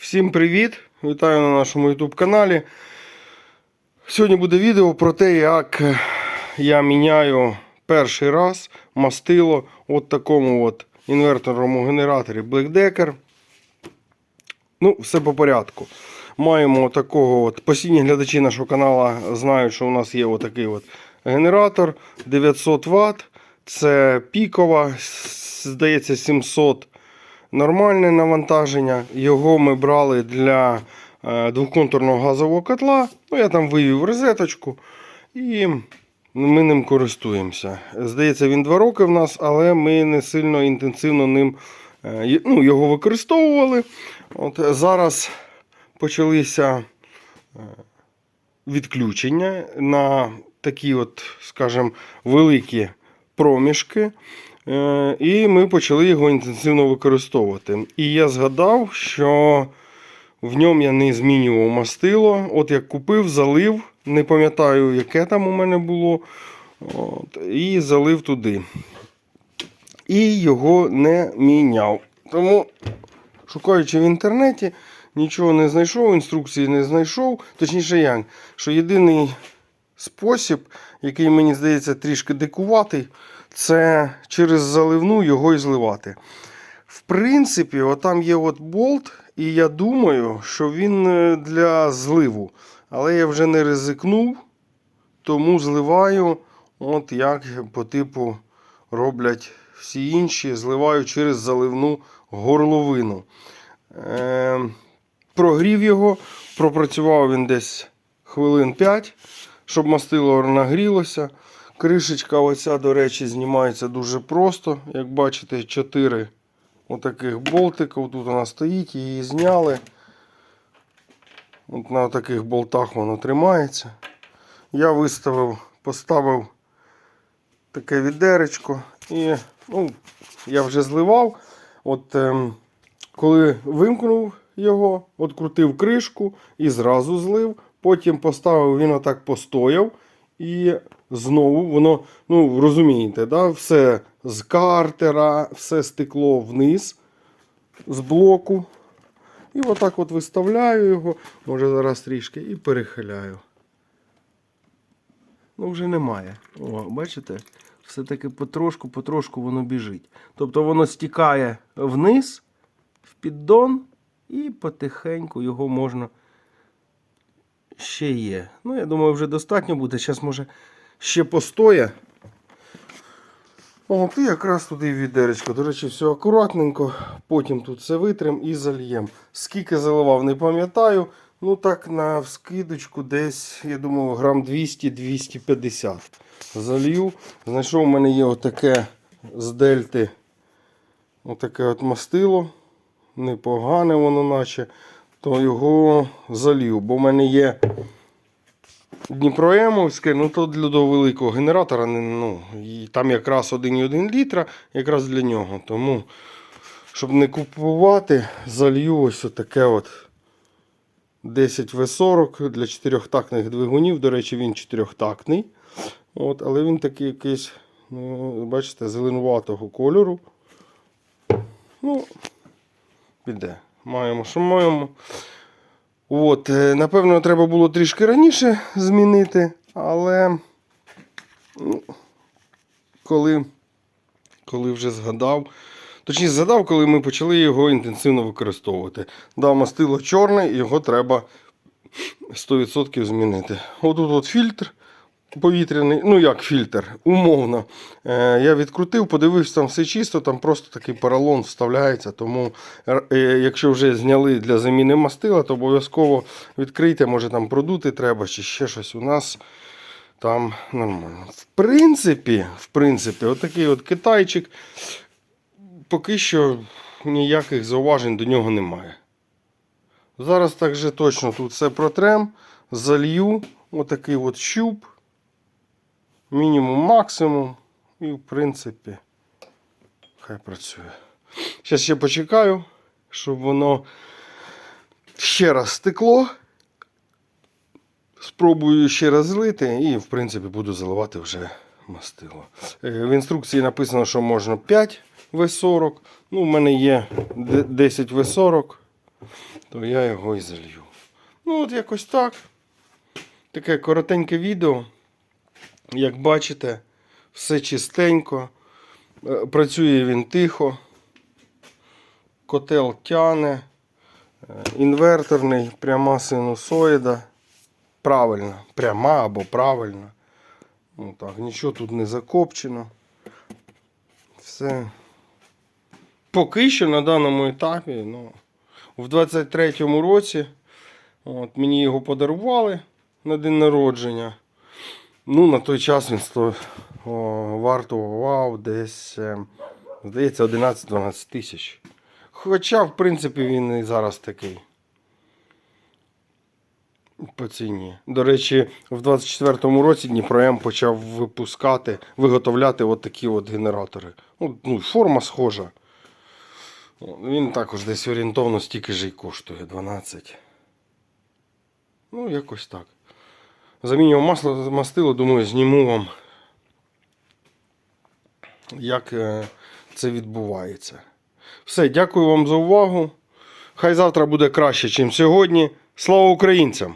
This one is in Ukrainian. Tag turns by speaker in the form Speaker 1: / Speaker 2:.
Speaker 1: Всім привіт! Вітаю на нашому YouTube каналі. Сьогодні буде відео про те, як я міняю перший раз мастило от такому от інверторному генераторі Black Decker. Ну, все по порядку. Маємо такого от постійні глядачі нашого каналу знають, що у нас є отакий от генератор 900 Вт. Це пікова, здається, 700 нормальне навантаження. Його ми брали для е, двохконтурного газового котла. Ну, я там вивів розеточку і ми ним користуємося. Здається, він 2 роки в нас, але ми не сильно інтенсивно ним е, ну, його використовували. От зараз почалися е, відключення на такі, от, скажімо, великі проміжки. Е, І ми почали його інтенсивно використовувати. І я згадав, що в ньому я не змінював мастило. От як купив, залив, не пам'ятаю, яке там у мене було. От, і залив туди. І його не міняв. Тому, шукаючи в інтернеті, нічого не знайшов, інструкції не знайшов. Точніше, як, що єдиний спосіб, який мені здається трішки дикуватий, це через заливну його і зливати. В принципі, отам є от болт, і я думаю, що він е, для зливу. Але я вже не ризикнув, тому зливаю, от як по типу роблять всі інші, зливаю через заливну горловину. Е, прогрів його, пропрацював він десь хвилин 5, щоб мастило нагрілося. Кришечка оця, до речі, знімається дуже просто. Як бачите, 4 отаких болтиків. Тут вона стоїть, її зняли. От на таких болтах воно тримається. Я виставив, поставив таке відеречко і ну, я вже зливав. От ем, коли вимкнув його, открутив кришку і зразу злив. Потім поставив, він отак постояв. І знову воно, ну розумієте, да, все з картера, все стекло вниз з блоку. І отак от виставляю його, може зараз трішки, і перехиляю. Ну, вже немає. О, бачите? Все-таки потрошку, потрошку воно біжить. Тобто воно стікає вниз, в піддон, і потихеньку його можна ще є. Ну, я думаю, вже достатньо буде. Зараз, може, ще постоє. От, і якраз туди відеречко. До речі, все акуратненько. Потім тут все витрим і зальєм. Скільки заливав, не пам'ятаю. Ну так, на вскидочку десь, я думаю, грам 200-250 залью. Знайшов у мене є отаке з дельти. Отаке от мастило. Непогане воно наче. То його залью. Бо в мене є Дніпроемовське, ну то для до великого генератора. Ну, і там якраз 1,1 літра, якраз для нього. Тому, щоб не купувати, залью ось таке от 10 В40 для чотирьохтактних двигунів. До речі, він чотирьохтактний. От, але він такий якийсь, ну, бачите, зеленуватого кольору. Ну, піде. Маємо, що маємо. От, е, напевно, треба було трішки раніше змінити, але ну, коли, коли вже згадав, точніше згадав, коли ми почали його інтенсивно використовувати. Да, мастило чорне, його треба 100% змінити. Отут от фільтр повітряний, ну як фільтр, умовно. Е, я відкрутив, подивився, там все чисто, там просто такий поролон вставляється. Тому, е, якщо вже зняли для заміни мастила, то обов'язково відкрийте, може там продути треба чи ще щось. У нас там нормально. В принципі, в принципі, отакий от китайчик. Поки що ніяких зауважень до нього немає. Зараз так же точно тут все протрем, залью, отакий от щуп мінімум, максимум. І, в принципі, хай працює. Зараз ще почекаю, щоб воно ще раз стекло. Спробую ще раз злити і, в принципі, буду заливати вже мастило. Е, В інструкції написано, що можна 5 В40. Ну, у мене є 10 В40. то я його і залью. Ну, от якось так. Таке коротеньке відео. Як бачите, все чистенько. Е, Працює він тихо. Котел тяне. Е, Інверторний, пряма синусоїда. Правильно, пряма або правильно. Ну так, нічого тут не закопчено. Все. Поки що на даному етапі, ну, в 23-му році от, мені його подарували на день народження. Ну, на той час він сто, о, вартував десь, е, здається, 11-12 тисяч. Хоча, в принципі, він і зараз такий. По ціні. До речі, в 24-му році Дніпром почав випускати, виготовляти от такі от генератори. Ну, ну, форма схожа. Він також десь орієнтовно стільки ж і коштує 12. Ну, якось так. Замінював масло, мастило, думаю, зніму вам, як е, це відбувається. Все, дякую вам за увагу. Хай завтра буде краще, ніж сьогодні. Слава українцям!